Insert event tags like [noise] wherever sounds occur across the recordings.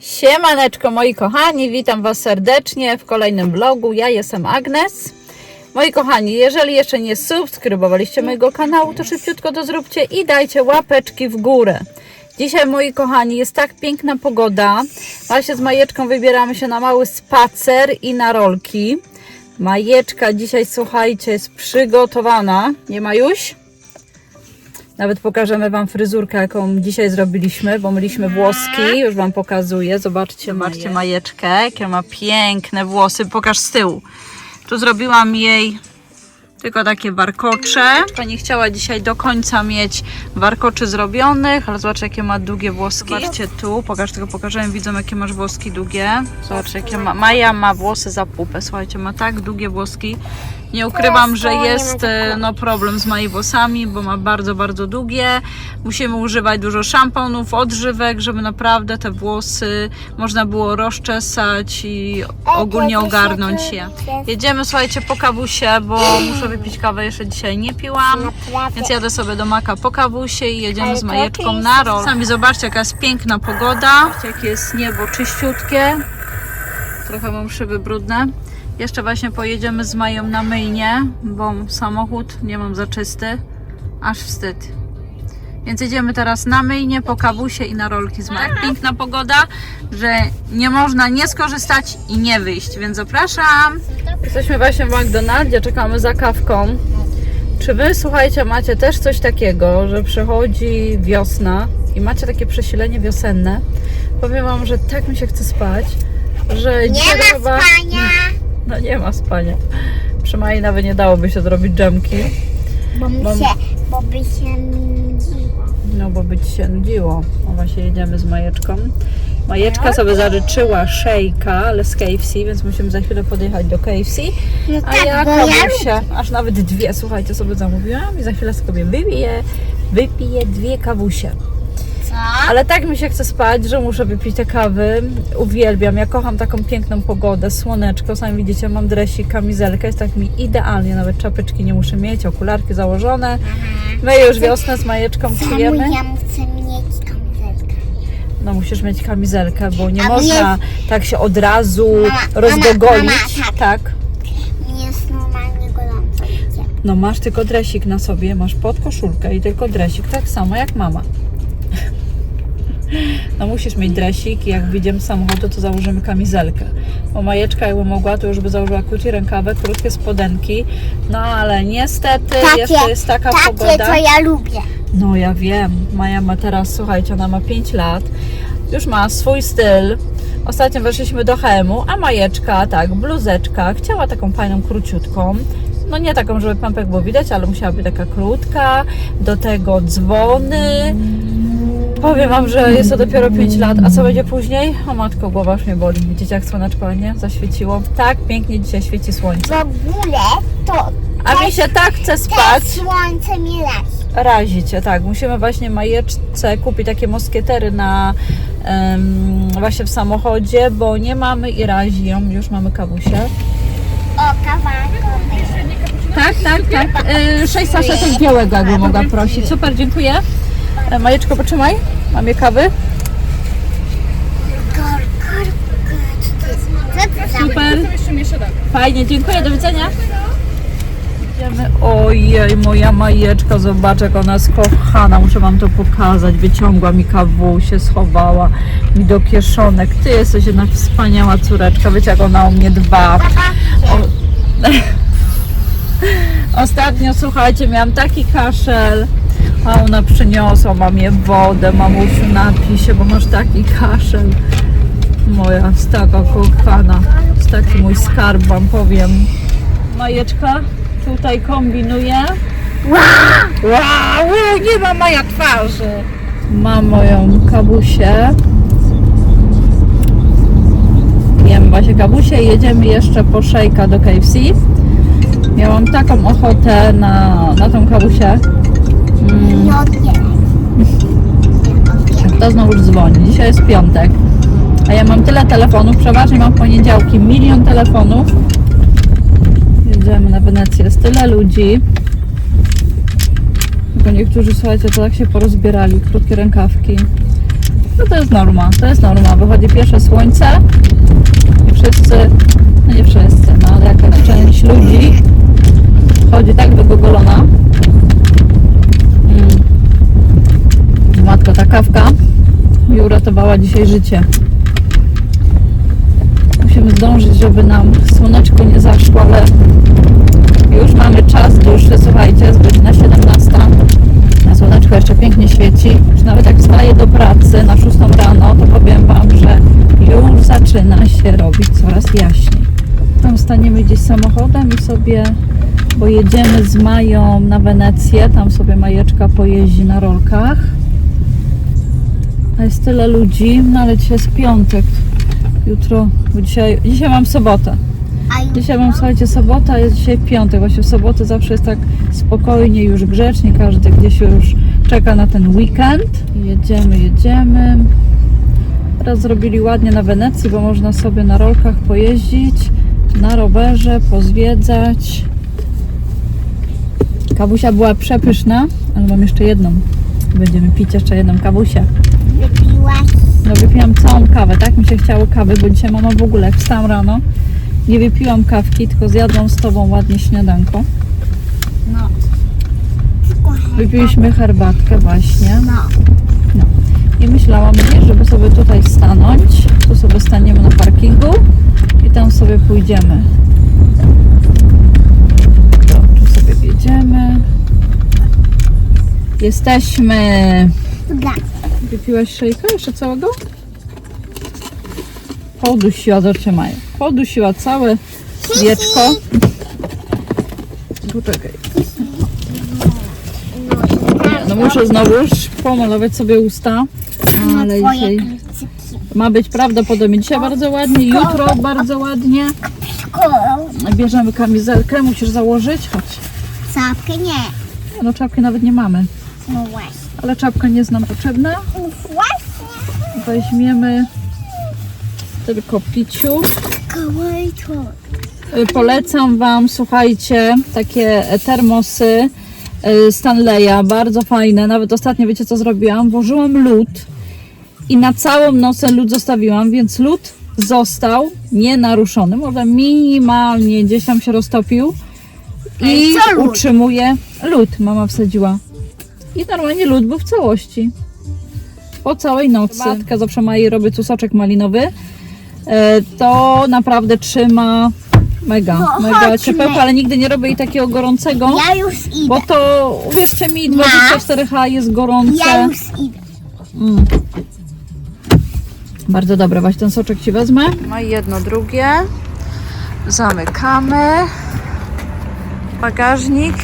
Siemaneczko moi kochani, witam Was serdecznie w kolejnym vlogu. Ja jestem Agnes. Moi kochani, jeżeli jeszcze nie subskrybowaliście mojego kanału, to szybciutko to zróbcie i dajcie łapeczki w górę. Dzisiaj, moi kochani, jest tak piękna pogoda. Właśnie z Majeczką wybieramy się na mały spacer i na rolki. Majeczka dzisiaj, słuchajcie, jest przygotowana. Nie ma już? Nawet pokażemy Wam fryzurkę, jaką dzisiaj zrobiliśmy, bo myliśmy włoski. Już Wam pokazuję. Zobaczcie, zobaczcie Majeczkę, jakie ma piękne włosy. Pokaż z tyłu. Tu zrobiłam jej tylko takie warkocze. Nie chciała dzisiaj do końca mieć warkoczy zrobionych, ale zobaczcie, jakie ma długie włoski. Zobaczcie tu, pokaż tylko pokażę widzom, jakie masz włoski długie. Zobaczcie, jakie ma. Maja ma włosy za pupę. Słuchajcie, ma tak długie włoski. Nie ukrywam, że jest no, problem z moimi włosami, bo ma bardzo, bardzo długie. Musimy używać dużo szamponów, odżywek, żeby naprawdę te włosy można było rozczesać i ogólnie ogarnąć je. Jedziemy, słuchajcie, po kawusie, bo muszę wypić kawę, jeszcze dzisiaj nie piłam. Więc jadę sobie do Maka po kawusie i jedziemy z Majeczką na rol. Sami zobaczcie, jaka jest piękna pogoda. Jakie jest niebo czyściutkie. Trochę mam szyby brudne. Jeszcze właśnie pojedziemy z Mają na myjnie, bo samochód nie mam za czysty. Aż wstyd. Więc jedziemy teraz na myjnie, po kawusie i na rolki z Mają. Tak piękna pogoda, że nie można nie skorzystać i nie wyjść, więc zapraszam. Jesteśmy właśnie w McDonaldzie, czekamy za kawką. Czy wy, słuchajcie, macie też coś takiego, że przychodzi wiosna i macie takie przesilenie wiosenne? Powiem wam, że tak mi się chce spać, że Nie dzisiaj ma chyba... spania. [laughs] No nie ma spania. Przy Mai nawet nie dałoby się zrobić dżemki, Bo mi Mam- się, bo by się. No bo by ci się nudziło. No właśnie jedziemy z Majeczką. Majeczka sobie zaryczyła szejka, ale z KFC, więc musimy za chwilę podjechać do KFC. No A tak, ja bo ja kawusie, aż nawet dwie, słuchajcie, sobie zamówiłam i za chwilę sobie wypiję, wypiję dwie kawusie. Co? Ale tak mi się chce spać, że muszę wypić te kawy. Uwielbiam, ja kocham taką piękną pogodę, słoneczko, sami widzicie, mam dresik, kamizelkę, jest tak mi idealnie, nawet czapeczki nie muszę mieć, okularki założone. My już wiosnę z Majeczką czujemy. ja chcę mieć kamizelkę? No musisz mieć kamizelkę, bo nie A można tak się od razu Mama, rozgogolić. mama, mama, tak. Mi jest normalnie gorąco. wiecie. No masz tylko dresik na sobie, masz pod koszulkę i tylko dresik, tak samo jak mama. No musisz mieć dresik i jak wyjdziemy z samochodu, to założymy kamizelkę. Bo Majeczka jakby mogła, to już by założyła krótki rękawę, krótkie spodenki. No ale niestety jeszcze jest taka takie, pogoda. co ja lubię. No ja wiem, Maja ma teraz, słuchajcie, ona ma 5 lat, już ma swój styl. Ostatnio weszliśmy do Hemu, a Majeczka, tak, bluzeczka, chciała taką fajną, króciutką. No nie taką, żeby pępek było widać, ale musiała być taka krótka, do tego dzwony. Powiem Wam, że jest to dopiero 5 lat, a co będzie później? O matko, głowa już mnie boli. Widzicie jak słoneczko, nie? Zaświeciło. Tak, pięknie dzisiaj świeci słońce. W ogóle to A mi się tak chce spać. słońce mi razi. Razicie, tak. Musimy właśnie Majeczce kupić takie moskietery na em, właśnie w samochodzie, bo nie mamy i razi ją. Już mamy kawusie. O, kawałek. Tak, tak, tak. Y, Sześć saszetów białego, jakby mogła prosić. Super, dziękuję. E, Majeczko, potrzymaj. Mamy kawy. Super. Fajnie, dziękuję, do widzenia. Idziemy. Ojej, moja majeczka, zobacz jak ona jest kochana, muszę wam to pokazać. Wyciągła mi kawusie, schowała mi do kieszonek. Ty jesteś jednak wspaniała córeczka, wiecie jak ona o mnie dba. O... [laughs] Ostatnio, słuchajcie, miałam taki kaszel, a ona przyniosła mamie wodę, mamusiu napij się, bo masz taki kaszel. Moja jest taka kochana, jest taki mój skarb, wam powiem. Majeczka tutaj kombinuje. Wow! wow! Nie ma moja twarzy! Mam moją kabusię. Jem właśnie kabusię i jedziemy jeszcze po szejka do KFC. Miałam taką ochotę na, na tą kabusię. Mm, [laughs] to znowu dzwoni. Dzisiaj jest piątek. A ja mam tyle telefonów, przeważnie mam poniedziałki milion telefonów. Jedziemy na Wenecję, jest tyle ludzi. Tylko niektórzy, słuchajcie, to tak się porozbierali, krótkie rękawki. No to jest norma, to jest norma. Wychodzi pierwsze słońce i wszyscy, no nie wszyscy, no ale jakaś część ludzi chodzi tak wygogolona. Mm. Matko, ta kawka mi dzisiaj życie. Musimy zdążyć, żeby nam słoneczko nie zaszło, ale już mamy czas dłuższy, słuchajcie, jest godzina 17. A słoneczko jeszcze pięknie świeci. Już nawet jak wstaję do pracy na 6 rano, to powiem Wam, że już zaczyna się robić coraz jaśniej. Tam staniemy gdzieś samochodem i sobie, bo jedziemy z Mają na Wenecję, tam sobie Majeczka pojeździ na rolkach. Jest tyle ludzi, no ale dzisiaj jest piątek. Jutro, bo dzisiaj, dzisiaj mam sobotę. Dzisiaj mam, słuchajcie, sobota, jest dzisiaj piątek. Właśnie w sobotę zawsze jest tak spokojnie, już grzecznie. Każdy gdzieś już czeka na ten weekend. Jedziemy, jedziemy. Teraz zrobili ładnie na Wenecji, bo można sobie na rolkach pojeździć, na rowerze, pozwiedzać. Kawusia była przepyszna, ale mam jeszcze jedną. Będziemy pić jeszcze jedną kawusię. Wypiłaś? No wypiłam całą kawę, tak mi się chciało kawy, bo dzisiaj mama w ogóle jak wstałam rano, nie wypiłam kawki, tylko zjadłam z tobą ładnie śniadanko. No. Wypiliśmy herbatkę właśnie. No. I myślałam gdzieś, żeby sobie tutaj stanąć. Tu sobie staniemy na parkingu i tam sobie pójdziemy. To, tu sobie wjedziemy. Jesteśmy. Dobra. Wypiłaś szejka jeszcze całego? Podusiła, zatrzymaj. Podusiła całe wieczko. Poczekaj. No muszę znowuż pomalować sobie usta. Ale dzisiaj ma być prawdopodobnie dzisiaj bardzo ładnie, jutro bardzo ładnie. Bierzemy kamizelkę, musisz założyć. Chodź. Czapkę nie. Nie, No czapki nawet nie mamy, No właśnie. Ale czapka nie jest nam potrzebna. Weźmiemy tylko piciu. Y, Polecam Wam, słuchajcie, takie termosy y, Stanleya, bardzo fajne. Nawet ostatnio wiecie co zrobiłam? Włożyłam lód i na całą noc lód zostawiłam, więc lód został nienaruszony. Może minimalnie gdzieś tam się roztopił i utrzymuje lód. Mama wsadziła. I normalnie lód był w całości. Po całej nocy. Matka zawsze ma jej robi tu soczek malinowy. E, To naprawdę trzyma mega, No, mega ciepełko, ale nigdy nie robię jej takiego gorącego, Ja już idę. bo to uwierzcie mi, 24H jest gorące. Ja już idę. Mm. Bardzo dobre, właśnie ten soczek Ci wezmę. Ma jedno, drugie. Zamykamy. Bagażnik.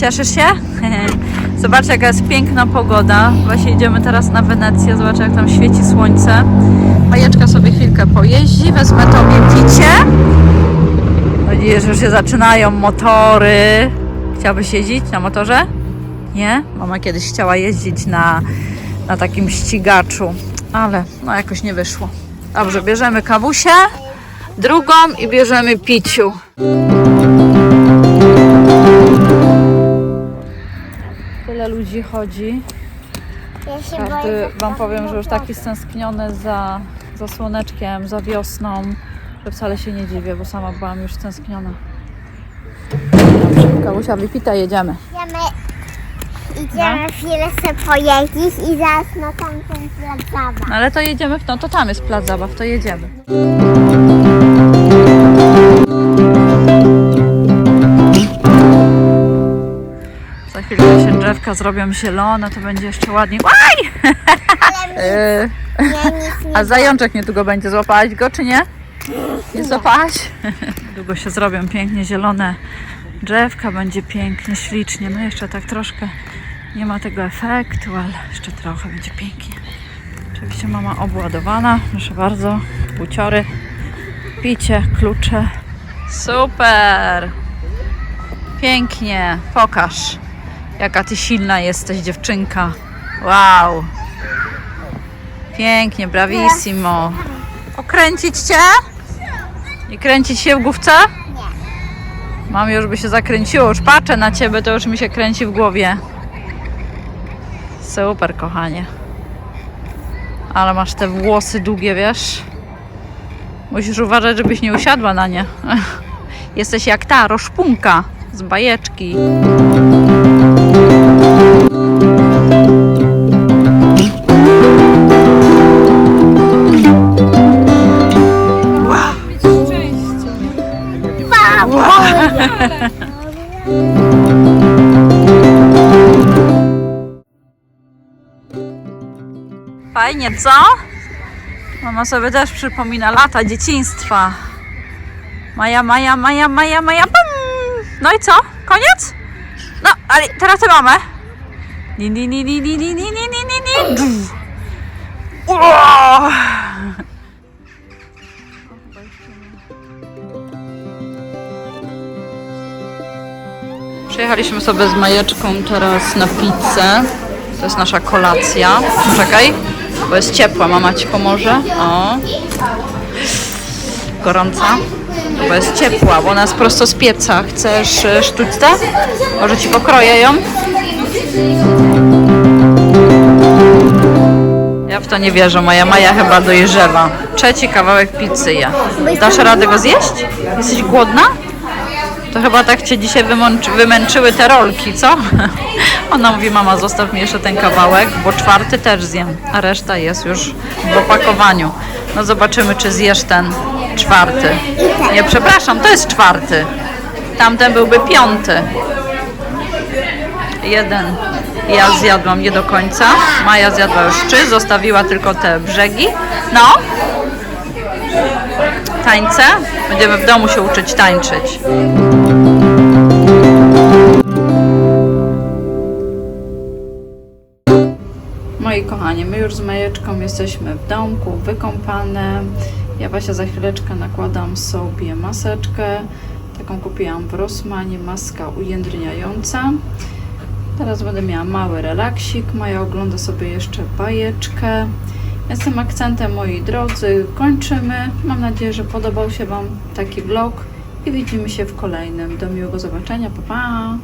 Cieszysz się? [laughs] Zobaczcie jaka jest piękna pogoda. Właśnie idziemy teraz na Wenecję. Zobaczcie jak tam świeci słońce. Majeczka sobie chwilkę pojeździ. Wezmę tobie picie. Mam nadzieję, że już się zaczynają motory. Chciałabyś jeździć na motorze? Nie? Mama kiedyś chciała jeździć na, na takim ścigaczu, ale no jakoś nie wyszło. Dobrze, bierzemy kawusię, drugą i bierzemy piciu. Tyle ludzi chodzi. Ja się Każdy boję. Wam powiem, że już taki stęskniony za, za słoneczkiem, za wiosną, że wcale się nie dziwię, bo sama byłam już stęskniona. Dobrze, kawusia wypita, jedziemy. Idziemy, idziemy chwilę sobie pojeździć i zaraz na tamtą plac zabaw. No ale to jedziemy, w, no to tam jest plac zabaw, to jedziemy. Drzewka zrobią zielone, to będzie jeszcze ładniej. Łaj! Yy, [laughs] Ja nic nie A zajączek niedługo będzie, złapałaś go czy nie? Nie złapałaś? [laughs] Długo się zrobią pięknie zielone drzewka, będzie pięknie, ślicznie. No jeszcze tak troszkę nie ma tego efektu, ale jeszcze trochę będzie pięknie. Oczywiście mama obładowana, proszę bardzo, buciory, picie, klucze. Super! Pięknie, pokaż jaka ty silna jesteś dziewczynka. Wow! Pięknie, bravissimo. Okręcić cię? Nie kręcić się w główce? Nie. Mam już by się zakręciło, już patrzę na ciebie, to już mi się kręci w głowie. Super, kochanie. Ale masz te włosy długie, wiesz? Musisz uważać, żebyś nie usiadła na nie. [laughs] Jesteś jak ta roszpunka z bajeczki. Fajnie, co? Mama sobie też przypomina lata dzieciństwa. Maja, Maja, Maja, Maja, Maja, bum! No i co? Koniec? No, ale teraz tę mamę. Ni, ni, ni, ni, ni, ni, ni, ni, ni, ni, ni. Przyjechaliśmy sobie z Majeczką teraz na pizzę. To jest nasza kolacja. Czekaj, bo jest ciepła. Mama ci pomoże. O. Gorąca. Bo jest ciepła, bo ona jest prosto z pieca. Chcesz e, sztućce? Może ci pokroję ją? Ja w to nie wierzę. Moja Maja chyba dojrzewa. Trzeci kawałek pizzy je. Dasz radę go zjeść? Jesteś głodna? To chyba tak cię dzisiaj wymączy, wymęczyły te rolki, co? [laughs] Ona mówi, mama, zostaw mi jeszcze ten kawałek, bo czwarty też zjem, a reszta jest już w opakowaniu. No zobaczymy, czy zjesz ten czwarty. Nie, przepraszam, to jest czwarty. Tamten byłby piąty. Jeden. Ja zjadłam nie do końca. Maja zjadła już trzy, zostawiła tylko te brzegi. No. Tańce. Będziemy w domu się uczyć tańczyć. Moi kochani, my już z Majeczką jesteśmy w domku, wykąpane. Ja właśnie za chwileczkę nakładam sobie maseczkę. Taką kupiłam w Rossmanie, maska ujędrniająca. Teraz będę miała mały relaksik. Maja ogląda sobie jeszcze bajeczkę. Więc tym akcentem, moi drodzy, kończymy. Mam nadzieję, że podobał się Wam taki vlog i widzimy się w kolejnym. Do miłego zobaczenia. Pa, pa!